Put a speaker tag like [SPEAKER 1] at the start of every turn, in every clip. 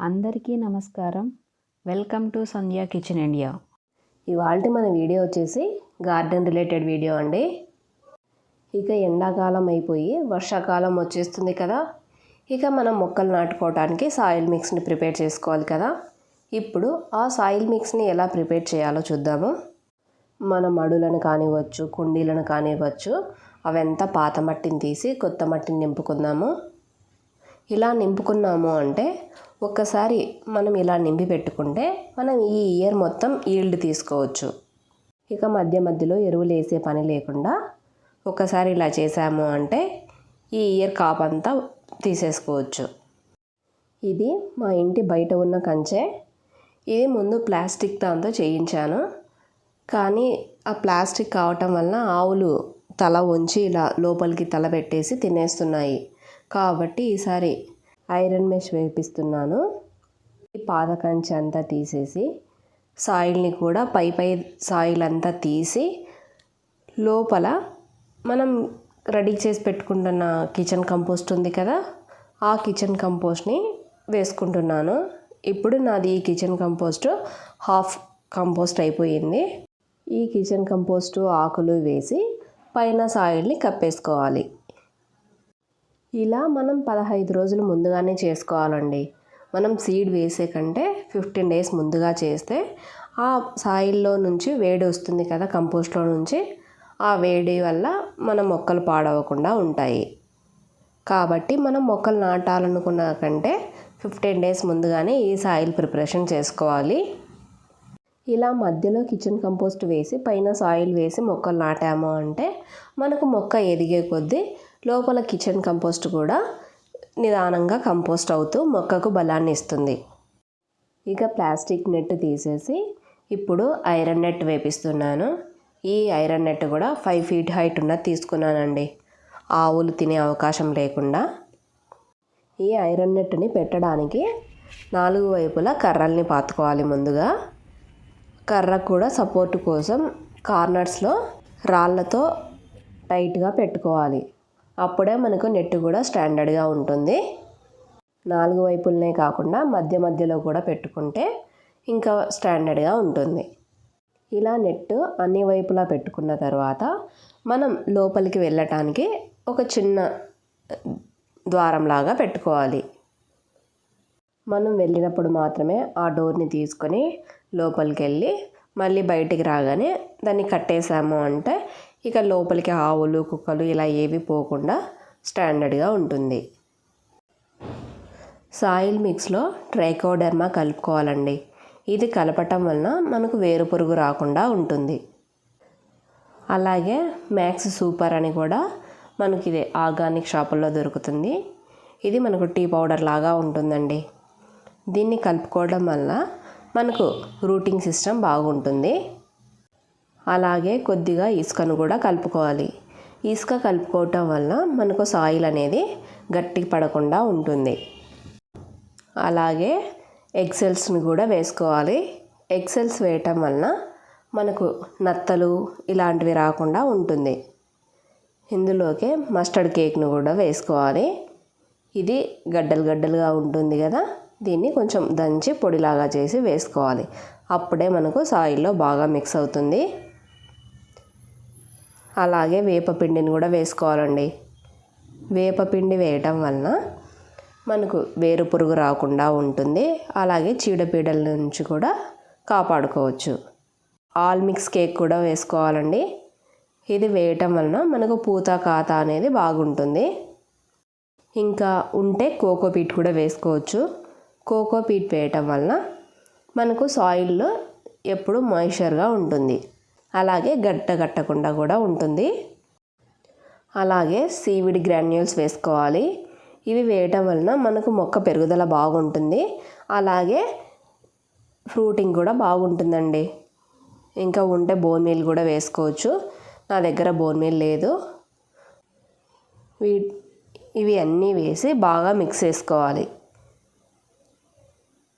[SPEAKER 1] అందరికీ నమస్కారం. Welcome to Sandhya kitchen India.
[SPEAKER 2] ఇవాళ మన వీడియో వచ్చేసి గార్డెన్ రిలేటెడ్ వీడియో అండి. ఇక ఎండాకాలం అయిపోయి వర్షాకాలం వచ్చేస్తుంది కదా. ఇక మనం మొక్కలు నాటుకోవడానికి సాయిల్ మిక్స్ని ప్రిపేర్ చేసుకోవాలి కదా. ఇప్పుడు ఆ సాయిల్ మిక్స్ని ఎలా ప్రిపేర్ చేయాలో చూద్దాము. మన మడులను కానివ్వచ్చు కుండీలను కానివ్వచ్చు అవంతా పాత మట్టిని తీసి కొత్త మట్టిని నింపుకుందాము. ఇలా నింపుకున్నాము అంటే ఒక్కసారి మనం ఇలా నింపి పెట్టుకుంటే మనం ఈ ఇయర్ మొత్తం ఈల్డ్ తీసుకోవచ్చు. ఇక మధ్య మధ్యలో ఎరువులు వేసే పని లేకుండా ఒకసారి ఇలా చేసాము అంటే ఈ ఇయర్ కాప్ అంతా తీసేసుకోవచ్చు. ఇది మా ఇంటి బయట ఉన్న కంచె. ఇది ముందు ప్లాస్టిక్ దాంతో చేయించాను. కానీ ఆ ప్లాస్టిక్ కావటం వలన ఆవులు తల ఉంచి ఇలా లోపలికి తల పెట్టేసి తినేస్తున్నాయి. కాబట్టి ఈసారి ఐరన్ మెష్ వేపిస్తున్నాను. ఈ పాదకంచి అంతా తీసేసి సాయిల్ని కూడా పై పై సాయిల్ అంతా తీసి లోపల మనం రెడీ చేసి పెట్టుకుంటున్న కిచెన్ కంపోస్ట్ ఉంది కదా ఆ కిచెన్ కంపోస్ట్ని వేసుకుంటున్నాను. ఇప్పుడు నాది ఈ కిచెన్ కంపోస్ట్ హాఫ్ కంపోస్ట్ అయిపోయింది. ఈ కిచెన్ కంపోస్టు ఆకులు వేసి పైన సాయిల్ని కప్పేసుకోవాలి. ఇలా మనం పదహైదు రోజులు ముందుగానే చేసుకోవాలండి. మనం సీడ్ వేసే కంటే ఫిఫ్టీన్ డేస్ ముందుగా చేస్తే ఆ సాయిల్లో నుంచి వేడి వస్తుంది కదా కంపోస్ట్లో నుంచి. ఆ వేడి వల్ల మన మొక్కలు పాడవకుండా ఉంటాయి. కాబట్టి మనం మొక్కలు నాటాలనుకున్న కంటే ఫిఫ్టీన్ డేస్ ముందుగానే ఈ సాయిల్ ప్రిపరేషన్ చేసుకోవాలి. ఇలా మధ్యలో కిచెన్ కంపోస్ట్ వేసి పైన సాయిల్ వేసి మొక్కలు నాటాము అంటే మనకు మొక్క ఎదిగే కొద్దీ లోపల కిచెన్ కంపోస్ట్ కూడా నిదానంగా కంపోస్ట్ అవుతూ మొక్కకు బలాన్ని ఇస్తుంది. ఇక ప్లాస్టిక్ నెట్ తీసేసి ఇప్పుడు ఐరన్ నెట్ వేపిస్తున్నాను. ఈ ఐరన్ నెట్ కూడా ఫైవ్ ఫీట్ హైట్ ఉన్నది తీసుకున్నానండి. ఆవులు తినే అవకాశం లేకుండా. ఈ ఐరన్ నెట్ని పెట్టడానికి నాలుగు వైపులా కర్రల్ని పాతుకోవాలి ముందుగా. కర్ర కూడా సపోర్ట్ కోసం కార్నర్స్లో రాళ్ళతో టైట్గా పెట్టుకోవాలి. అప్పుడే మనకు నెట్ కూడా స్టాండర్డ్గా ఉంటుంది. నాలుగు వైపులనే కాకుండా మధ్య మధ్యలో కూడా పెట్టుకుంటే ఇంకా స్టాండర్డ్గా ఉంటుంది. ఇలా నెట్ అన్ని వైపులా పెట్టుకున్న తర్వాత మనం లోపలికి వెళ్ళటానికి ఒక చిన్న ద్వారంలాగా పెట్టుకోవాలి. మనం వెళ్ళినప్పుడు మాత్రమే ఆ డోర్ని తీసుకొని లోపలికి వెళ్ళి మళ్ళీ బయటికి రాగానే దాన్ని కట్టేసాము అంటే ఇక లోపలికి ఆవులు కుక్కలు ఇలా ఏవి పోకుండా స్టాండర్డ్గా ఉంటుంది. సాయిల్ మిక్స్లో ట్రైకోడర్మా కలుపుకోవాలండి. ఇది కలపటం వలన మనకు వేరు పురుగు రాకుండా ఉంటుంది. అలాగే మ్యాక్స్ సూపర్ అని కూడా మనకి ఇది ఆర్గానిక్ షాపుల్లో దొరుకుతుంది. ఇది మనకు టీ పౌడర్ లాగా ఉంటుందండి. దీన్ని కలుపుకోవడం వల్ల మనకు రూటింగ్ సిస్టమ్ బాగుంటుంది. అలాగే కొద్దిగా ఇసుకను కూడా కలుపుకోవాలి. ఇసుక కలుపుకోవటం వల్ల మనకు సాయిల్ అనేది గట్టి పడకుండా ఉంటుంది. అలాగే ఎగ్సెల్స్ని కూడా వేసుకోవాలి. ఎగ్సెల్స్ వేయటం వలన మనకు నత్తలు ఇలాంటివి రాకుండా ఉంటుంది. ఇందులోకి మస్టర్డ్ కేక్ను కూడా వేసుకోవాలి. ఇది గడ్డలు గడ్డలుగా ఉంటుంది కదా దీన్ని కొంచెం దంచి పొడిలాగా చేసి వేసుకోవాలి. అప్పుడే మనకు సాయిల్లో బాగా మిక్స్ అవుతుంది. అలాగే వేపపిండిని కూడా వేసుకోవాలండి. వేపపిండి వేయటం వలన మనకు వేరు పురుగు రాకుండా ఉంటుంది. అలాగే చీడపీడల నుంచి కూడా కాపాడుకోవచ్చు. ఆల్ మిక్స్ కేక్ కూడా వేసుకోవాలండి. ఇది వేయటం వలన మనకు పూత కాత అనేది బాగుంటుంది. ఇంకా ఉంటే కోకోపీట్ కూడా వేసుకోవచ్చు. కోకోపీట్ వేయటం వలన మనకు సాయిల్లో ఎప్పుడు మాయిశ్చర్గా ఉంటుంది. అలాగే గట్ట గట్టకుండా కూడా ఉంటుంది. అలాగే సీవిడ్ గ్రాన్యూల్స్ వేసుకోవాలి. ఇవి వేయటం వలన మనకు మొక్క పెరుగుదల బాగుంటుంది. అలాగే ఫ్రూటింగ్ కూడా బాగుంటుందండి. ఇంకా ఉంటే బోన్ మీల్ కూడా వేసుకోవచ్చు. నా దగ్గర బోన్ మీల్ లేదు. వీ ఇవి అన్నీ వేసి బాగా మిక్స్ చేసుకోవాలి.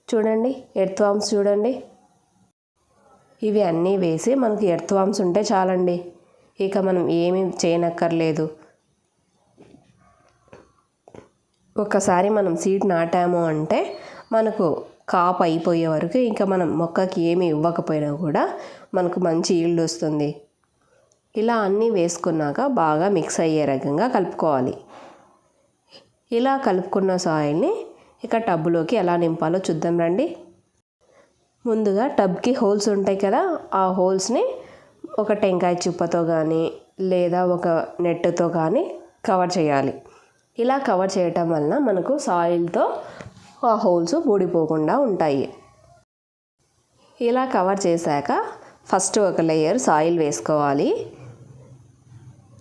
[SPEAKER 2] చూడండి ఎర్త్ వామ్స్ చూడండి. ఇవి అన్నీ వేసి మనకి ఎర్త్ వామ్స్ ఉంటే చాలండి. ఇక మనం ఏమీ చేయనక్కర్లేదు. ఒకసారి మనం సీడ్ నాటాము అంటే మనకు కాపు అయిపోయే వరకు ఇంకా మనం మొక్కకి ఏమి ఇవ్వకపోయినా కూడా మనకు మంచి ఈల్డ్ వస్తుంది. ఇలా అన్నీ వేసుకున్నాక బాగా మిక్స్ అయ్యే రకంగా కలుపుకోవాలి. ఇలా కలుపుకున్న సాయిల్ని ఇక టబ్బులోకి ఎలా నింపాలో చూద్దాం రండి. ముందుగా టబ్కి హోల్స్ ఉంటాయి కదా ఆ హోల్స్ని ఒక టెంకాయ చిప్పతో కానీ లేదా ఒక నెట్తో కానీ కవర్ చేయాలి. ఇలా కవర్ చేయటం వలన మనకు సాయిల్తో ఆ హోల్స్ ఊడిపోకుండా ఉంటాయి. ఇలా కవర్ చేశాక ఫస్ట్ ఒక లేయర్ సాయిల్ వేసుకోవాలి.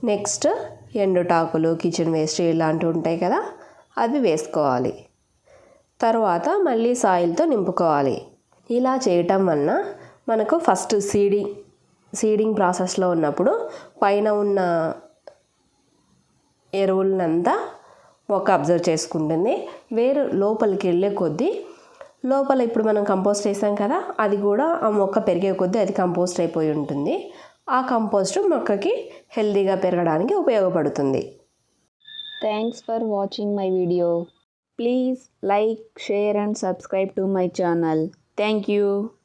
[SPEAKER 2] నెక్స్ట్ ఎండుటాకులు కిచెన్ వేస్ట్ ఇలాంటివి ఉంటాయి కదా అవి వేసుకోవాలి. తర్వాత మళ్ళీ సాయిల్తో నింపుకోవాలి. ఇలా చేయటం వలన మనకు ఫస్ట్ సీడింగ్ సీడింగ్ ప్రాసెస్లో ఉన్నప్పుడు పైన ఉన్న ఎరువులనంతా మొక్క అబ్జర్వ్ చేసుకుంటుంది. వేరు లోపలికి వెళ్ళే కొద్దీ లోపల ఇప్పుడు మనం కంపోస్ట్ వేసాం కదా అది కూడా ఆ మొక్క పెరిగే కొద్దీ అది కంపోస్ట్ అయిపోయి ఉంటుంది. ఆ కంపోస్ట్ మొక్కకి హెల్తీగా పెరగడానికి ఉపయోగపడుతుంది.
[SPEAKER 1] Thanks for watching my video please like share and subscribe to my channel Thank you.